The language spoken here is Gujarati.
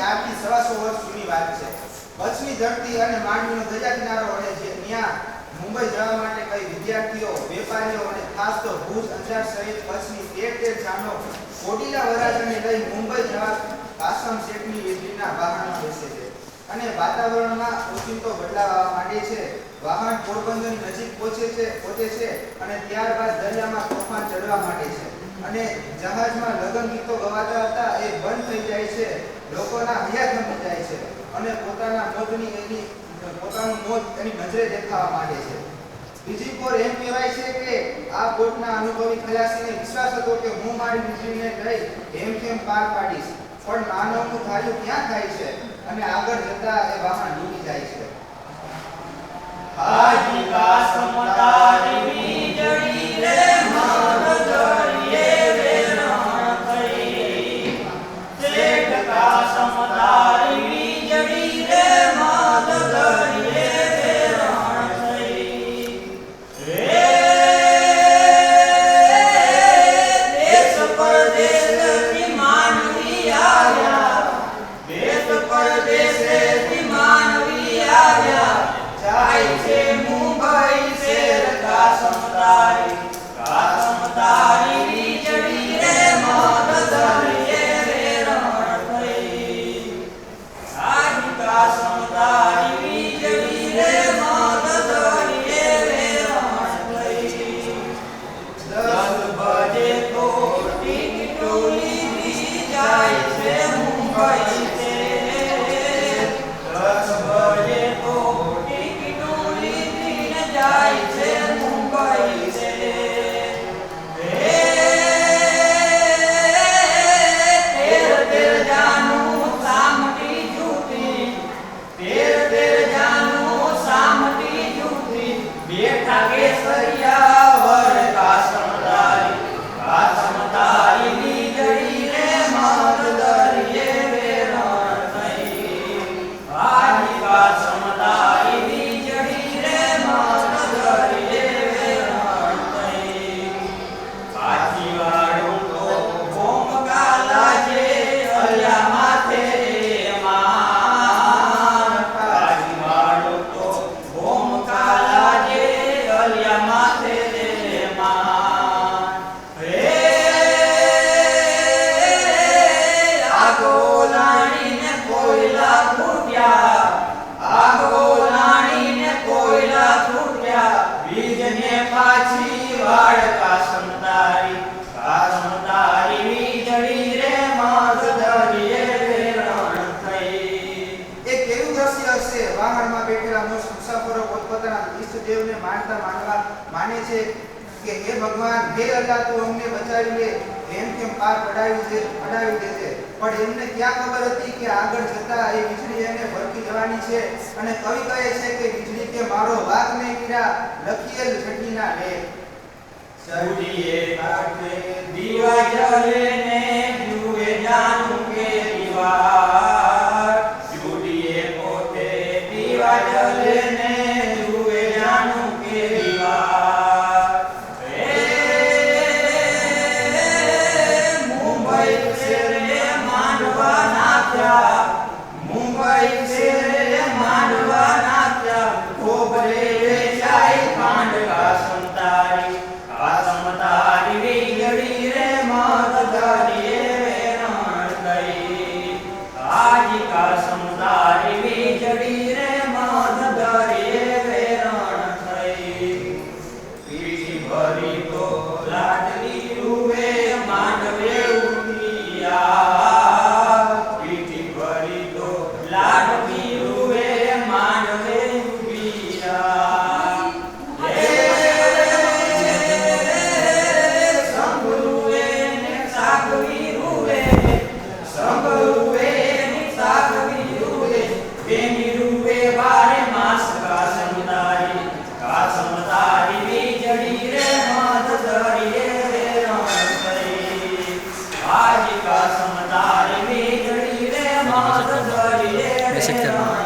આજથી સવાસો વર્ષ જૂની વાત છે. કચ્છની ધરતી અને માંડવીનો દરિયા કિનારો વળે છે. ત્યાં મુંબઈ જવા માટે કઈ વિદ્યાર્થીઓ, વેપારીઓ અને ખાસ તો ભુજ અંજાર સહિત કચ્છની તેર તેર જાનો કોટીલા વરાજને લઈ મુંબઈ જવા કાસમ શેઠની વીજળીના વાહનમાં બેસે છે. અને વાતાવરણમાં ઓચિંતો બદલાવ આવવા માંડે છે. વાહન પોરબંદરની નજીક પહોંચે છે પહોંચે છે અને ત્યારબાદ દરિયામાં તોફાન ચડવા માંડે છે. અને જહાજમાં લગન ગીતો ગવાતા હતા, એ બંધ થઈ જાય છે. લોકોના હયાત થમી જાય છે. અને પોતાના મોજની એની, પોતાનું મોજ એની નજરે દેખાવા માંગે છે. બીજી કોર એમ કહેવાય છે કે આ બોટના અનુભવી ખલાસીને વિશ્વાસ હતો કે હું મારી વીજળીને લઈ એમ કેમ પાર પાડીશ. પણ માનવનું ધાર્યું ક્યાં થાય છે? અને આગળ જતા એ વાહન ડૂબી જાય છે. હાજી કાસમતારી વીજળી રે મન મુસાફરો પોતપોતાના ઈષ્ટદેવને માનતા માનવા માને છે કે હે ભગવાન, હે અલ્લાહ, તું અમને બચાવી લે, એમ કેમ પાર પડાવી દે, પડાવી દેજે. પણ એમને ક્યાં ખબર હતી કે આગળ જતા એ વીજળી એને ભરતી જવાની છે? અને કવિ કહે છે કે વીજળી કે મારો વાક નહીં કીરા લખીએલ છઠ્ઠીના લે. સૌજીએ કાઠે દીવા જલે આજી કા સમુદાય મદ દરિયે વેરણ